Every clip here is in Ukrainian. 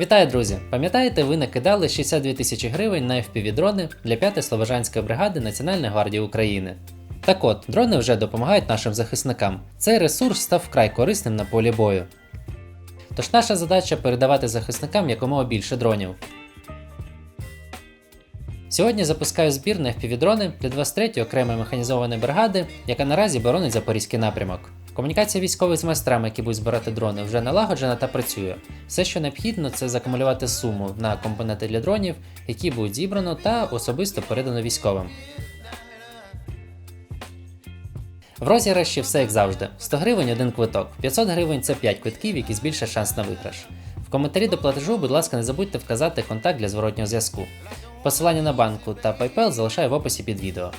Вітаю, друзі! Пам'ятаєте, ви накидали 62 тисячі гривень на FPV-дрони для 5-ї Слобожанської бригади Національної гвардії України. Так от, дрони вже допомагають нашим захисникам. Цей ресурс став вкрай корисним на полі бою. Тож наша задача передавати захисникам якомога більше дронів. Сьогодні запускаю збір на FPV-дрони для 23-ї окремої механізованої бригади, яка наразі боронить запорізький напрямок. Комунікація військових з майстрами, які будуть збирати дрони, вже налагоджена та працює. Все, що необхідно, це закумулювати суму на компоненти для дронів, які будуть зібрано та особисто передано військовим. В розіграші все як завжди: 100 гривень один квиток, 500 гривень це 5 квитків, які збільшать шанс на виграш. В коментарі до платежу, будь ласка, не забудьте вказати контакт для зворотнього зв'язку. Посилання на банку та PayPal залишаю в описі під відео.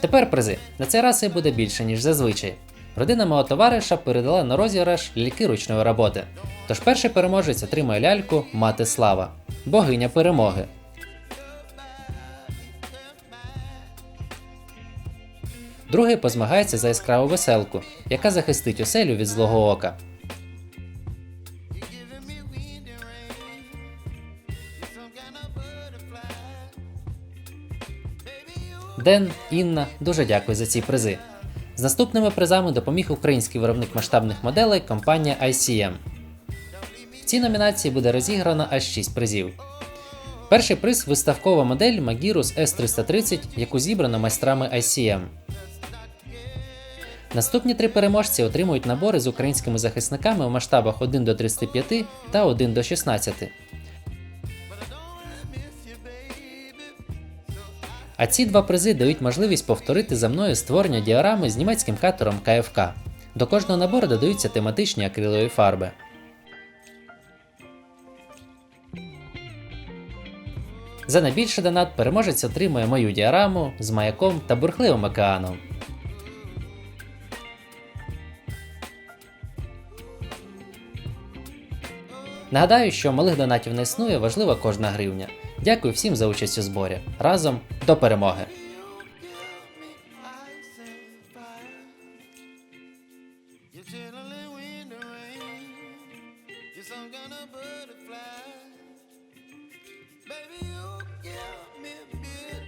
Тепер призи. На цей раз їх буде більше, ніж зазвичай. Родина мого товариша передала на розіграш ляльки ручної роботи. Тож перший переможець отримає ляльку Мати Слава, богиня перемоги. Другий позмагається за яскраву веселку, яка захистить оселю від злого ока. Ден, Інна, дуже дякую за ці призи. З наступними призами допоміг український виробник масштабних моделей компанія ICM. В цій номінації буде розіграно аж 6 призів. Перший приз виставкова модель Magirus S330, яку зібрано майстрами ICM. Наступні три переможці отримують набори з українськими захисниками у масштабах 1 до 35 та 1 до 16. А ці два призи дають можливість повторити за мною створення діорами з німецьким катером КФК. До кожного набору додаються тематичні акрилові фарби. За найбільший донат переможець отримує мою діораму з маяком та бурхливим океаном. Нагадаю, що малих донатів не існує, важлива кожна гривня. Дякую всім за участь у зборі. Разом до перемоги! Baby, you give